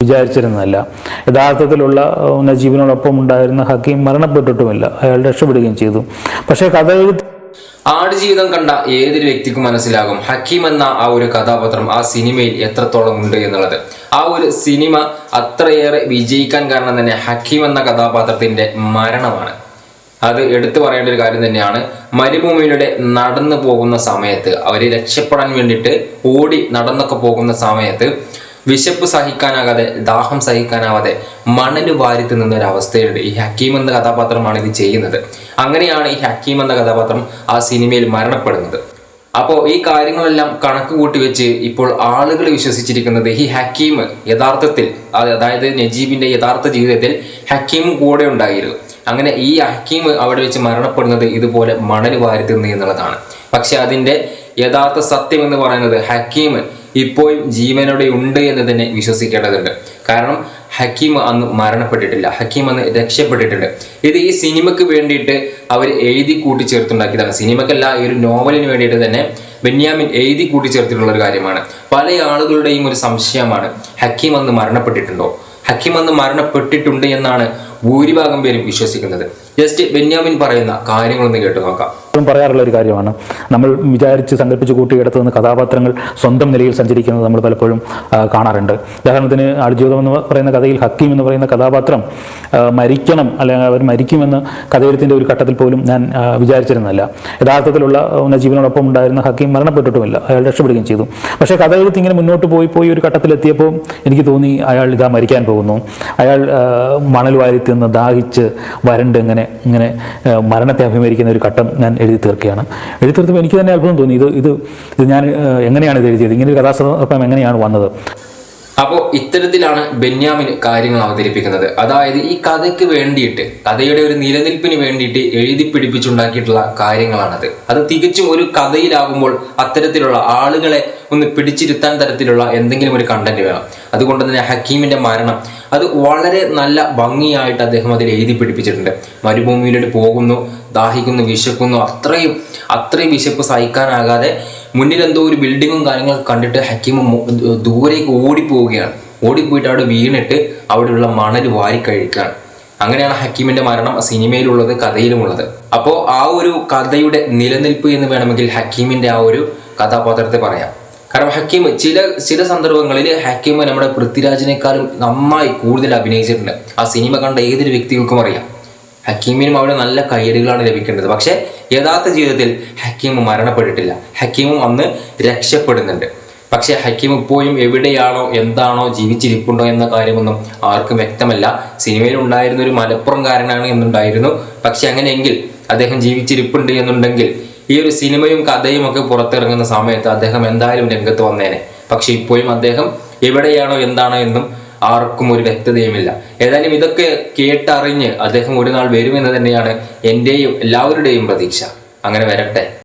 വിചാരിച്ചിരുന്നതല്ല. യഥാർത്ഥത്തിലുള്ള നജീബിനോടൊപ്പം ഉണ്ടായിരുന്ന ഹക്കീം മരണപ്പെട്ടിട്ടുമില്ല. അയാൾ രക്ഷപ്പെടുകയും ചെയ്തു. പക്ഷേ കഥ എഴുതി ആടുജീവിതം കണ്ട ഏതൊരു വ്യക്തിക്കും മനസ്സിലാകും ഹക്കീം എന്ന ആ ഒരു കഥാപാത്രം ആ സിനിമയിൽ എത്രത്തോളം ഉണ്ട് എന്നുള്ളത്. ആ ഒരു സിനിമ അത്രയേറെ വിജയിക്കാൻ കാരണം തന്നെ ഹക്കീം എന്ന കഥാപാത്രത്തിന്റെ മരണമാണ്. അത് എടുത്തു പറയേണ്ട ഒരു കാര്യം തന്നെയാണ്. മരുഭൂമിയിലൂടെ നടന്നു പോകുന്ന സമയത്ത് അവർ രക്ഷപ്പെടാൻ വേണ്ടിയിട്ട് ഓടി നടന്നൊക്കെ പോകുന്ന സമയത്ത് വിശപ്പ് സഹിക്കാനാകാതെ ദാഹം സഹിക്കാനാവാതെ മണൽ വാരി തിന്നുന്ന ഒരു അവസ്ഥയുണ്ട് ഈ ഹക്കീം എന്ന കഥാപാത്രമാണ് ഇത് ചെയ്യുന്നത്. അങ്ങനെയാണ് ഈ ഹക്കീം എന്ന കഥാപാത്രം ആ സിനിമയിൽ മരണപ്പെടുന്നത്. അപ്പോൾ ഈ കാര്യങ്ങളെല്ലാം കണക്ക് കൂട്ടി വെച്ച് ഇപ്പോൾ ആളുകൾ വിശ്വസിച്ചിരിക്കുന്നത് ഈ ഹക്കീം യഥാർത്ഥത്തിൽ അതായത് നജീബിന്റെ യഥാർത്ഥ ജീവിതത്തിൽ ഹക്കീം കൂടെ ഉണ്ടായിരുന്നു. അങ്ങനെ ഈ ഹക്കീം അവിടെ വെച്ച് മരണപ്പെടുന്നത് ഇതുപോലെ മണൽ വാരി തിന്നു എന്നുള്ളതാണ്. പക്ഷെ അതിന്റെ യഥാർത്ഥ സത്യം എന്ന് പറയുന്നത് ഹക്കീം ഇപ്പോഴും ജീവനോടെ ഉണ്ട് എന്ന് തന്നെ വിശ്വസിക്കേണ്ടതുണ്ട്. കാരണം ഹക്കീം അന്ന് മരണപ്പെട്ടിട്ടില്ല. ഹക്കീം അന്ന് രക്ഷപ്പെട്ടിട്ടുണ്ട്. ഇത് ഈ സിനിമയ്ക്ക് വേണ്ടിയിട്ട് അവർ എഴുതി കൂട്ടിച്ചേർത്തുണ്ടാക്കിയതാണ്. സിനിമക്കല്ല ഈ ഒരു നോവലിന് വേണ്ടിയിട്ട് തന്നെ ബെന്യാമിൻ എഴുതി കൂട്ടിച്ചേർത്തിട്ടുള്ള ഒരു കാര്യമാണ്. പല ആളുകളുടെയും ഒരു സംശയമാണ് ഹക്കീം അന്ന് മരണപ്പെട്ടിട്ടുണ്ടോ? ഹക്കീം അന്ന് മരണപ്പെട്ടിട്ടുണ്ട് എന്നാണ് ഭൂരിഭാഗം പേരും വിശ്വസിക്കുന്നത്. ജസ്റ്റ് ബെന്യാമിൻ പറയുന്ന കാര്യങ്ങളൊന്ന് കേട്ടു നോക്കാം. പറയാറുള്ള ഒരു കാര്യമാണ്. നമ്മൾ വിചാരിച്ച് സങ്കല്പിച്ച് കൂട്ടിയെടുത്ത് നിന്ന് കഥാപാത്രങ്ങൾ സ്വന്തം നിലയിൽ സഞ്ചരിക്കുന്നത് നമ്മൾ പലപ്പോഴും കാണാറുണ്ട്. ഉദാഹരണത്തിന് ആടുജീവിതം എന്ന് പറയുന്ന കഥയിൽ ഹക്കീം എന്ന് പറയുന്ന കഥാപാത്രം മരിക്കണം അല്ലെങ്കിൽ അവർ മരിക്കുമെന്ന് കഥയെഴുത്തിന്റെ ഒരു ഘട്ടത്തിൽ പോലും ഞാൻ വിചാരിച്ചിരുന്നില്ല യഥാർത്ഥത്തിലുള്ള ജീവനോടൊപ്പം ഉണ്ടായിരുന്ന ഹക്കീം മരണപ്പെട്ടിട്ടുമില്ല. അയാൾ രക്ഷപ്പെടുകയും ചെയ്തു. പക്ഷേ കഥയെഴുത്ത് ഇങ്ങനെ മുന്നോട്ട് പോയി പോയി ഒരു ഘട്ടത്തിലെത്തിയപ്പോൾ എനിക്ക് തോന്നി അയാൾ ഇതാ മരിക്കാൻ പോകുന്നു. അയാൾ മണൽ വാരി തിന്ന് ദാഹിച്ച് വരണ്ട് ഇങ്ങനെ ഇങ്ങനെ മരണത്തെ അഭിമുഖീകരിക്കുന്ന ഒരു ഘട്ടം ഞാൻ എഴുതി തീർക്കുകയാണ്. എഴുതി തീർത്തപ്പോൾ എനിക്ക് തന്നെ അത്ഭുതം തോന്നി. ഇത് ഇത് ഇത് ഞാൻ എങ്ങനെയാണ് ഇത് എഴുതിയത്? ഇങ്ങനെ ഒരു കഥാസന്ദർഭം എങ്ങനെയാണ് വന്നത്? അപ്പോൾ ഇത്തരത്തിലാണ് ബെന്യാമിൻ കാര്യങ്ങൾ അവതരിപ്പിക്കുന്നത്. അതായത് ഈ കഥയ്ക്ക് വേണ്ടിയിട്ട് കഥയുടെ ഒരു നിലനിൽപ്പിന് വേണ്ടിയിട്ട് എഴുതി പിടിപ്പിച്ചുണ്ടാക്കിയിട്ടുള്ള കാര്യങ്ങളാണത്. അത് തികച്ചും ഒരു കഥയിലാകുമ്പോൾ അത്തരത്തിലുള്ള ആളുകളെ ഒന്ന് പിടിച്ചിരുത്താൻ തരത്തിലുള്ള എന്തെങ്കിലും ഒരു കണ്ടന്റ് വേണം. അതുകൊണ്ട് തന്നെ ഹക്കീമിന്റെ മരണം അത് വളരെ നല്ല ഭംഗിയായിട്ട് അദ്ദേഹം അതിൽ എഴുതി പിടിപ്പിച്ചിട്ടുണ്ട്. മരുഭൂമിയിലോട്ട് പോകുന്നു ദാഹിക്കുന്നു വിശക്കുന്നു. അത്രയും അത്രയും വിശപ്പ് സഹിക്കാനാകാതെ മുന്നിൽ എന്തോ ഒരു ബിൽഡിങ്ങും കാര്യങ്ങളൊക്കെ കണ്ടിട്ട് ഹക്കീം ദൂരേക്ക് ഓടിപ്പോവുകയാണ്. ഓടിപ്പോയിട്ട് അവിടെ വീണിട്ട് അവിടെയുള്ള മണൽ വാരി കഴിക്കുകയാണ്. അങ്ങനെയാണ് ഹക്കീമിന്റെ മരണം സിനിമയിലുള്ളത് കഥയിലുമുള്ളത്. അപ്പോൾ ആ ഒരു കഥയുടെ നിലനിൽപ്പ് എന്ന് വേണമെങ്കിൽ ഹക്കീമിന്റെ ആ ഒരു കഥാപാത്രത്തെ പറയാം. കാരണം ഹക്കീം ചില ചില സന്ദർഭങ്ങളിൽ ഹക്കീം നമ്മുടെ പൃഥ്വിരാജിനേക്കാളും നന്നായി കൂടുതൽ അഭിനയിച്ചിട്ടുണ്ട്. ആ സിനിമ കണ്ട ഏതൊരു വ്യക്തികൾക്കും അറിയാം. ഹക്കീമിനും അവിടെ നല്ല കയ്യടികളാണ് ലഭിക്കേണ്ടത്. പക്ഷേ യഥാർത്ഥ ജീവിതത്തിൽ ഹക്കീം മരണപ്പെട്ടിട്ടില്ല. ഹക്കീമും അന്ന് രക്ഷപ്പെടുന്നുണ്ട്. പക്ഷെ ഹക്കീം ഇപ്പോഴും എവിടെയാണോ എന്താണോ ജീവിച്ചിരിപ്പുണ്ടോ എന്ന കാര്യമൊന്നും ആർക്കും വ്യക്തമല്ല. സിനിമയിൽ ഉണ്ടായിരുന്ന ഒരു മലപ്പുറം കാരനാണ് എന്നുണ്ടായിരുന്നു. പക്ഷെ അങ്ങനെയെങ്കിൽ അദ്ദേഹം ജീവിച്ചിരിപ്പുണ്ട് എന്നുണ്ടെങ്കിൽ ഈ ഒരു സിനിമയും കഥയും ഒക്കെ പുറത്തിറങ്ങുന്ന സമയത്ത് അദ്ദേഹം എന്തായാലും രംഗത്ത് വന്നേനെ. പക്ഷെ ഇപ്പോഴും അദ്ദേഹം എവിടെയാണോ എന്താണോ എന്നും ആർക്കും ഒരു വ്യക്തതയുമില്ല. ഏതായാലും ഇതൊക്കെ കേട്ടറിഞ്ഞ് അദ്ദേഹം ഒരു നാൾ വരുമെന്ന് തന്നെയാണ് എന്റെയും എല്ലാവരുടെയും പ്രതീക്ഷ. അങ്ങനെ വരട്ടെ.